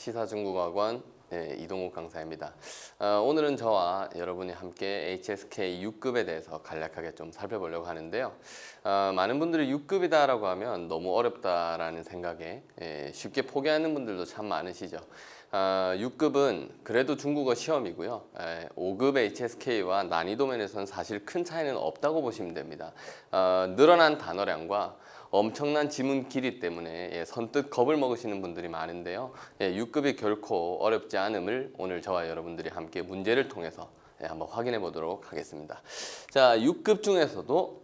시사중국어학원 네, 이동욱 강사입니다. 어, 오늘은 저와 여러분이 함께 HSK 6급에 대해서 간략하게 좀 살펴보려고 하는데요. 어, 많은 분들이 6급이다라고 하면 너무 어렵다라는 생각에 예, 쉽게 포기하는 분들도 참 많으시죠. 어, 6급은 그래도 중국어 시험이고요. 예, 5급 HSK와 난이도 면에서는 사실 큰 차이는 없다고 보시면 됩니다. 어, 늘어난 단어량과 엄청난 지문 길이 때문에 예, 선뜻 겁을 먹으시는 분들이 많은데요. 예, 6급이 결코 어렵지 않음을 오늘 저와 여러분들이 함께 문제를 통해서 예, 한번 확인해 보도록 하겠습니다. 자, 6급 중에서도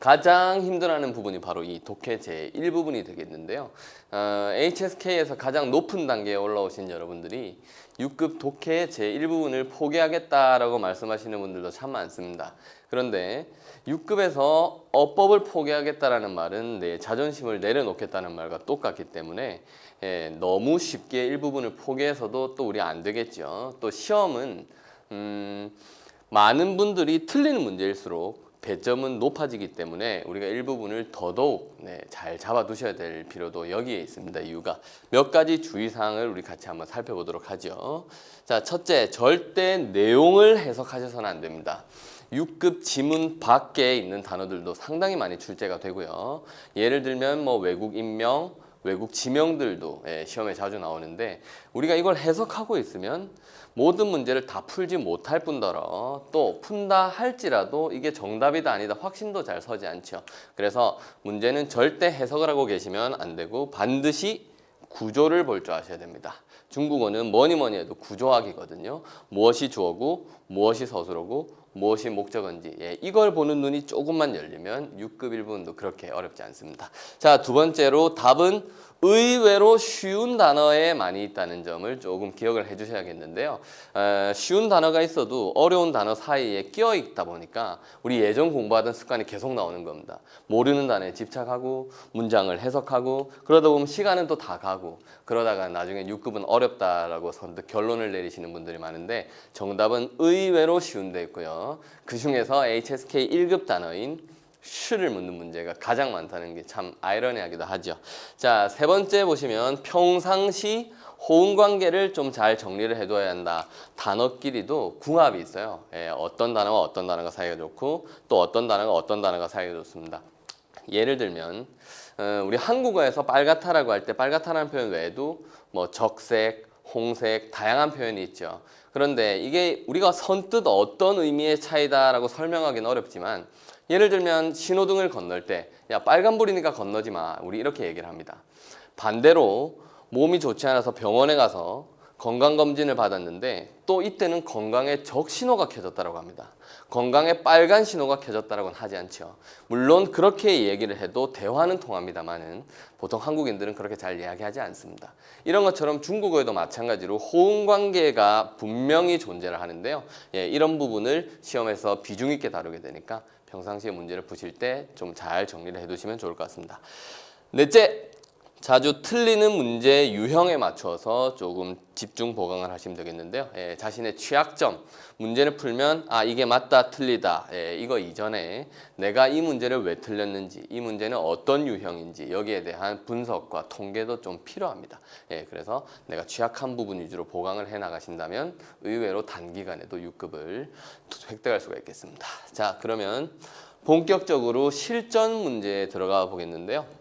가장 힘들어하는 부분이 바로 이 독해 제 1부분이 되겠는데요. 어, HSK에서 가장 높은 단계에 올라오신 여러분들이 6급 독해 제 1부분을 포기하겠다라고 말씀하시는 분들도 참 많습니다. 그런데 6급에서 어법을 포기하겠다라는 말은 내 자존심을 내려놓겠다는 말과 똑같기 때문에 예, 너무 쉽게 일부분을 포기해서도 또 우리 안 되겠죠. 또 시험은 음, 많은 분들이 틀리는 문제일수록 배점은 높아지기 때문에 우리가 일부분을 더더욱 네, 잘 잡아두셔야 될 필요도 여기에 있습니다. 이유가 몇 가지 주의사항을 우리 같이 한번 살펴보도록 하죠. 자, 첫째, 절대 내용을 해석하셔서는 안 됩니다. 6급 지문 밖에 있는 단어들도 상당히 많이 출제가 되고요. 예를 들면 뭐 외국 인명, 외국 지명들도 예, 시험에 자주 나오는데 우리가 이걸 해석하고 있으면 모든 문제를 다 풀지 못할 뿐더러 또 푼다 할지라도 이게 정답이다 아니다 확신도 잘 서지 않죠. 그래서 문제는 절대 해석을 하고 계시면 안 되고 반드시 구조를 볼 줄 아셔야 됩니다. 중국어는 뭐니 뭐니 해도 구조학이거든요. 무엇이 주어고 무엇이 서술어고 무엇이 목적어인지 예, 이걸 보는 눈이 조금만 열리면 6급 1분도 그렇게 어렵지 않습니다. 자, 두 번째로 답은 의외로 쉬운 단어에 많이 있다는 점을 조금 기억을 해 주셔야겠는데요. 어, 쉬운 단어가 있어도 어려운 단어 사이에 끼어 있다 보니까 우리 예전 공부하던 습관이 계속 나오는 겁니다. 모르는 단어에 집착하고 문장을 해석하고 그러다 보면 시간은 또 다 가고 그러다가 나중에 6급은 어렵다라고 선뜻 결론을 내리시는 분들이 많은데 정답은 의외로 쉬운 데 있고요. 그 중에서 HSK 1급 단어인 슈를 묻는 문제가 가장 많다는 게 참 아이러니하기도 하죠. 자, 세 번째 보시면 평상시 호응 관계를 좀 잘 정리를 해둬야 한다. 단어끼리도 궁합이 있어요. 예, 어떤 단어와 어떤 단어가 사이가 좋고 또 어떤 단어가 어떤 단어가 사이가 좋습니다. 예를 들면 어, 우리 한국어에서 빨갛다라고 할 때 빨갛다라는 표현 외에도 뭐 적색, 홍색 다양한 표현이 있죠. 그런데 이게 우리가 선뜻 어떤 의미의 차이다라고 설명하기는 어렵지만 예를 들면 신호등을 건널 때 야 빨간불이니까 건너지 마 우리 이렇게 얘기를 합니다. 반대로 몸이 좋지 않아서 병원에 가서 건강검진을 받았는데 또 이때는 건강에 적 신호가 켜졌다고 합니다. 건강에 빨간 신호가 켜졌다고는 하지 않죠. 물론 그렇게 얘기를 해도 대화는 통합니다만은 보통 한국인들은 그렇게 잘 이야기하지 않습니다. 이런 것처럼 중국어에도 마찬가지로 호응 관계가 분명히 존재를 하는데요. 예, 이런 부분을 시험에서 비중 있게 다루게 되니까 평상시에 문제를 푸실 때 좀 잘 정리를 해두시면 좋을 것 같습니다. 넷째, 자주 틀리는 문제 유형에 맞춰서 조금 집중 보강을 하시면 되겠는데요. 예, 자신의 취약점, 문제를 풀면 아 이게 맞다 틀리다 예, 이거 이전에 내가 이 문제를 왜 틀렸는지 이 문제는 어떤 유형인지 여기에 대한 분석과 통계도 좀 필요합니다. 예, 그래서 내가 취약한 부분 위주로 보강을 해 나가신다면 의외로 단기간에도 6급을 획득할 수가 있겠습니다. 자 그러면 본격적으로 실전 문제에 들어가 보겠는데요.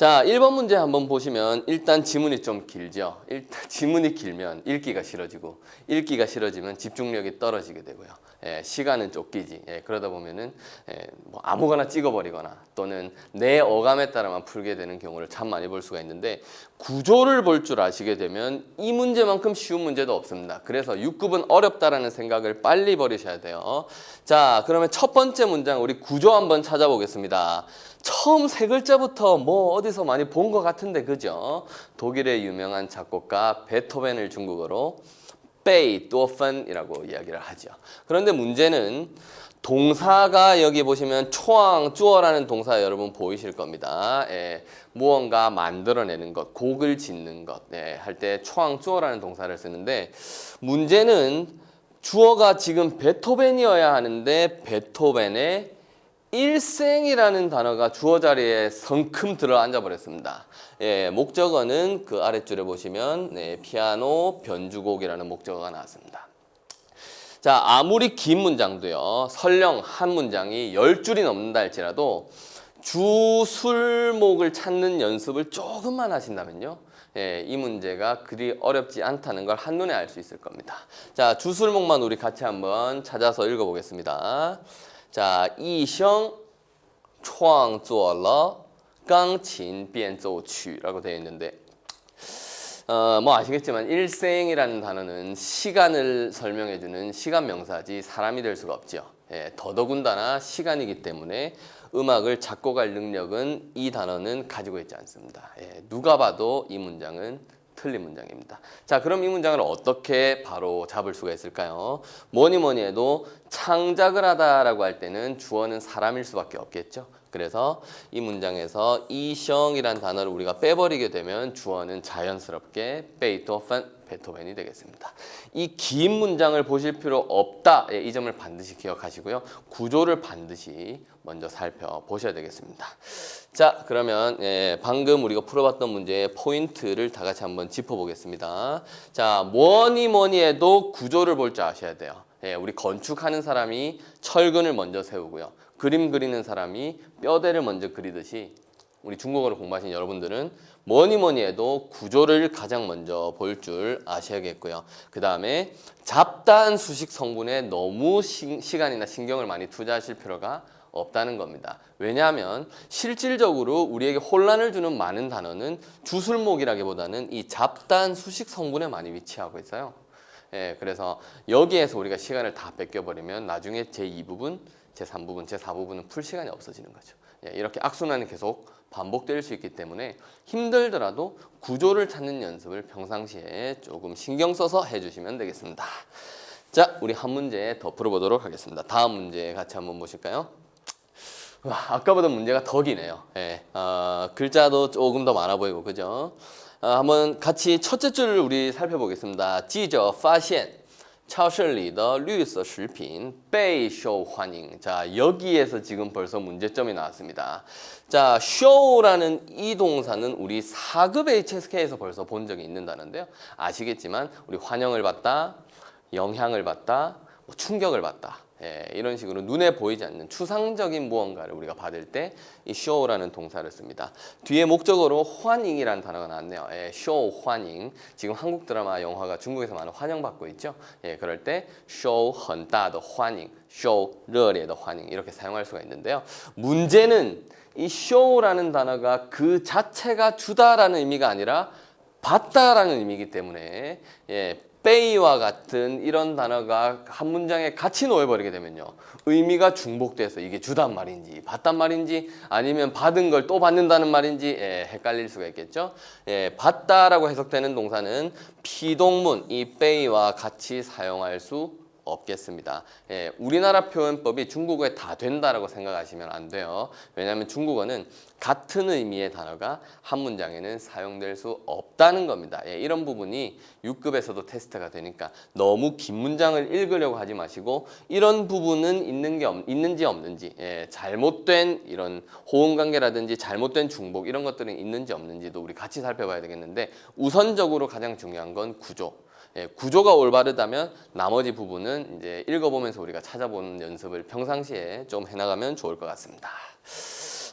자, 1번 문제 한번 보시면 일단 지문이 좀 길죠. 일단 지문이 길면 읽기가 싫어지고 읽기가 싫어지면 집중력이 떨어지게 되고요. 예, 시간은 쫓기지. 예, 그러다 보면은 예, 뭐 아무거나 찍어버리거나 또는 내 어감에 따라만 풀게 되는 경우를 참 많이 볼 수가 있는데 구조를 볼 줄 아시게 되면 이 문제만큼 쉬운 문제도 없습니다. 그래서 6급은 어렵다라는 생각을 빨리 버리셔야 돼요. 자, 그러면 첫 번째 문장 우리 구조 한번 찾아보겠습니다. 처음 세 글자부터 뭐 어디서 많이 본 것 같은데 그죠? 독일의 유명한 작곡가 베토벤을 중국어로 베이토펜이라고 이야기를 하죠. 그런데 문제는 동사가 여기 보시면 초앙 쭈어라는 동사 여러분 보이실 겁니다. 예, 무언가 만들어내는 것, 곡을 짓는 것, 예, 할때 초앙 쭈어라는 동사를 쓰는데 문제는 주어가 지금 베토벤이어야 하는데 베토벤의 일생이라는 단어가 주어 자리에 성큼 들어 앉아 버렸습니다. 예, 목적어는 그 아랫줄에 보시면 네, 피아노 변주곡이라는 목적어가 나왔습니다. 자, 아무리 긴 문장도요. 설령 한 문장이 열 줄이 넘는다 할지라도 주술목을 찾는 연습을 조금만 하신다면요. 예, 이 문제가 그리 어렵지 않다는 걸 한눈에 알 수 있을 겁니다. 자, 주술목만 우리 같이 한번 찾아서 읽어보겠습니다. 자, 이성 创作了钢琴变奏曲라고 되어 있는데 어, 뭐 아시겠지만 일생이라는 단어는 시간을 설명해주는 시간 명사지 사람이 될 수가 없죠. 예, 더더군다나 시간이기 때문에 음악을 작곡할 능력은 이 단어는 가지고 있지 않습니다. 예, 누가 봐도 이 문장은 틀린 문장입니다. 자, 그럼 이 문장을 어떻게 바로 잡을 수가 있을까요? 뭐니 뭐니 해도 창작을 하다라고 할 때는 주어는 사람일 수밖에 없겠죠. 그래서 이 문장에서 이성이란 단어를 우리가 빼버리게 되면 주어는 자연스럽게 베이토펜 베토벤이 되겠습니다. 이 긴 문장을 보실 필요 없다. 예, 이 점을 반드시 기억하시고요. 구조를 반드시 먼저 살펴보셔야 되겠습니다. 자, 그러면 예, 방금 우리가 풀어봤던 문제의 포인트를 다 같이 한번 짚어보겠습니다. 자, 뭐니 뭐니 해도 구조를 볼 줄 아셔야 돼요. 예, 우리 건축하는 사람이 철근을 먼저 세우고요. 그림 그리는 사람이 뼈대를 먼저 그리듯이 우리 중국어를 공부하신 여러분들은 뭐니 뭐니 해도 구조를 가장 먼저 볼 줄 아셔야겠고요. 그 다음에 잡다한 수식 성분에 너무 시, 시간이나 신경을 많이 투자하실 필요가 없다는 겁니다. 왜냐하면 실질적으로 우리에게 혼란을 주는 많은 단어는 주술목이라기보다는 이 잡다한 수식 성분에 많이 위치하고 있어요. 예, 그래서 여기에서 우리가 시간을 다 뺏겨버리면 나중에 제2부분, 제3부분, 제4부분은 풀 시간이 없어지는 거죠. 예, 이렇게 악순환이 계속 반복될 수 있기 때문에 힘들더라도 구조를 찾는 연습을 평상시에 조금 신경 써서 해주시면 되겠습니다. 자, 우리 한 문제 더 풀어보도록 하겠습니다. 다음 문제 같이 한번 보실까요? 와, 아까보다 문제가 더 기네요. 예, 어, 글자도 조금 더 많아 보이고, 그죠? 어, 한번 같이 첫째 줄을 우리 살펴보겠습니다. 지저, 파시엔. 超市里的绿色食品备受欢迎. 자, 여기에서 지금 벌써 문제점이 나왔습니다. 자, show라는 이 동사는 우리 4급 HSK에서 벌써 본 적이 있는다는데요. 아시겠지만 우리 환영을 받다, 영향을 받다, 뭐 충격을 받다. 예, 이런 식으로 눈에 보이지 않는 추상적인 무언가를 우리가 받을 때 이 show라는 동사를 씁니다. 뒤에 목적어로 환잉이라는 단어가 나왔네요. 예, show 환잉. 지금 한국 드라마, 영화가 중국에서 많은 환영받고 있죠. 예, 그럴 때 show 很大的欢迎, show 热烈的欢迎 이렇게 사용할 수가 있는데요. 문제는 이 show라는 단어가 그 자체가 주다라는 의미가 아니라 받다라는 의미이기 때문에 예, 빼이와 같은 이런 단어가 한 문장에 같이 놓여버리게 되면요. 의미가 중복돼서 이게 주단 말인지 받단 말인지 아니면 받은 걸 또 받는다는 말인지 예, 헷갈릴 수가 있겠죠. 예, 받다라고 해석되는 동사는 피동문 이 빼이와 같이 사용할 수 없겠습니다. 예, 우리나라 표현법이 중국어에 다 된다라고 생각하시면 안 돼요. 왜냐하면 중국어는 같은 의미의 단어가 한 문장에는 사용될 수 없다는 겁니다. 예, 이런 부분이 6급에서도 테스트가 되니까 너무 긴 문장을 읽으려고 하지 마시고 이런 부분은 있는 게 없, 있는지 없는지 예, 잘못된 이런 호응 관계라든지 잘못된 중복 이런 것들은 있는지 없는지도 우리 같이 살펴봐야 되겠는데 우선적으로 가장 중요한 건 구조. 예, 구조가 올바르다면 나머지 부분은 이제 읽어보면서 우리가 찾아보는 연습을 평상시에 좀 해나가면 좋을 것 같습니다.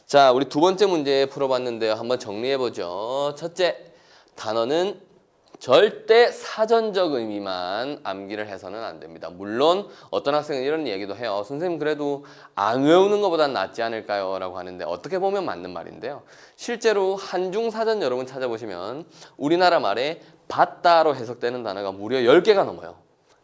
자, 우리 두 번째 문제 풀어봤는데요. 한번 정리해보죠. 첫째, 단어는 절대 사전적 의미만 암기를 해서는 안 됩니다. 물론 어떤 학생은 이런 얘기도 해요. 선생님 그래도 안 외우는 것보단 낫지 않을까요? 라고 하는데 어떻게 보면 맞는 말인데요. 실제로 한중 사전 여러분 찾아보시면 우리나라 말에 받다로 해석되는 단어가 무려 10개가 넘어요.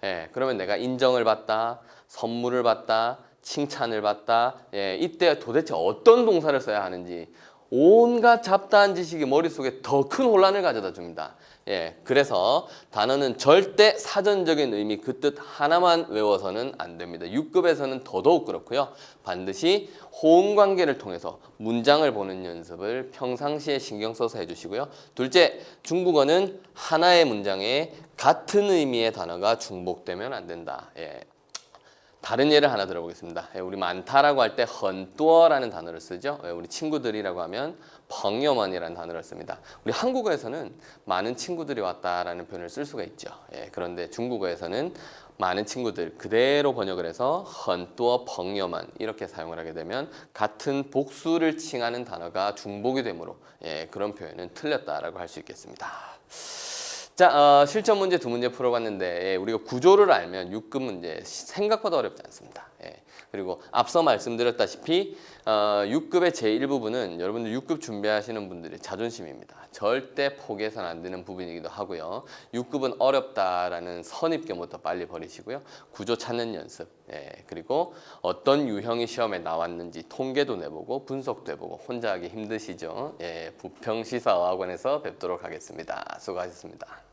예, 그러면 내가 인정을 받다, 선물을 받다, 칭찬을 받다. 예, 이때 도대체 어떤 동사를 써야 하는지 온갖 잡다한 지식이 머릿속에 더 큰 혼란을 가져다 줍니다. 예, 그래서 단어는 절대 사전적인 의미 그 뜻 하나만 외워서는 안 됩니다. 6급에서는 더더욱 그렇고요. 반드시 호응 관계를 통해서 문장을 보는 연습을 평상시에 신경 써서 해주시고요. 둘째, 중국어는 하나의 문장에 같은 의미의 단어가 중복되면 안 된다. 예. 다른 예를 하나 들어보겠습니다. 예, 우리 많다라고 할 때 헌또라는 단어를 쓰죠. 예, 우리 친구들이라고 하면 벙여먼이라는 단어를 씁니다. 우리 한국어에서는 많은 친구들이 왔다라는 표현을 쓸 수가 있죠. 예, 그런데 중국어에서는 많은 친구들 그대로 번역을 해서 헌또 벙여만 이렇게 사용을 하게 되면 같은 복수를 칭하는 단어가 중복이 되므로 예, 그런 표현은 틀렸다라고 할 수 있겠습니다. 자, 어, 실전 문제 두 문제 풀어봤는데 예, 우리가 구조를 알면 6급 문제 생각보다 어렵지 않습니다. 예, 그리고 앞서 말씀드렸다시피 어, 6급의 제1부분은 여러분들 6급 준비하시는 분들의 자존심입니다. 절대 포기해서는 안 되는 부분이기도 하고요. 6급은 어렵다라는 선입견부터 빨리 버리시고요. 구조 찾는 연습, 예, 그리고 어떤 유형이 시험에 나왔는지 통계도 내보고 분석도 해보고 혼자 하기 힘드시죠. 예, 부평시사어학원에서 뵙도록 하겠습니다. 수고하셨습니다.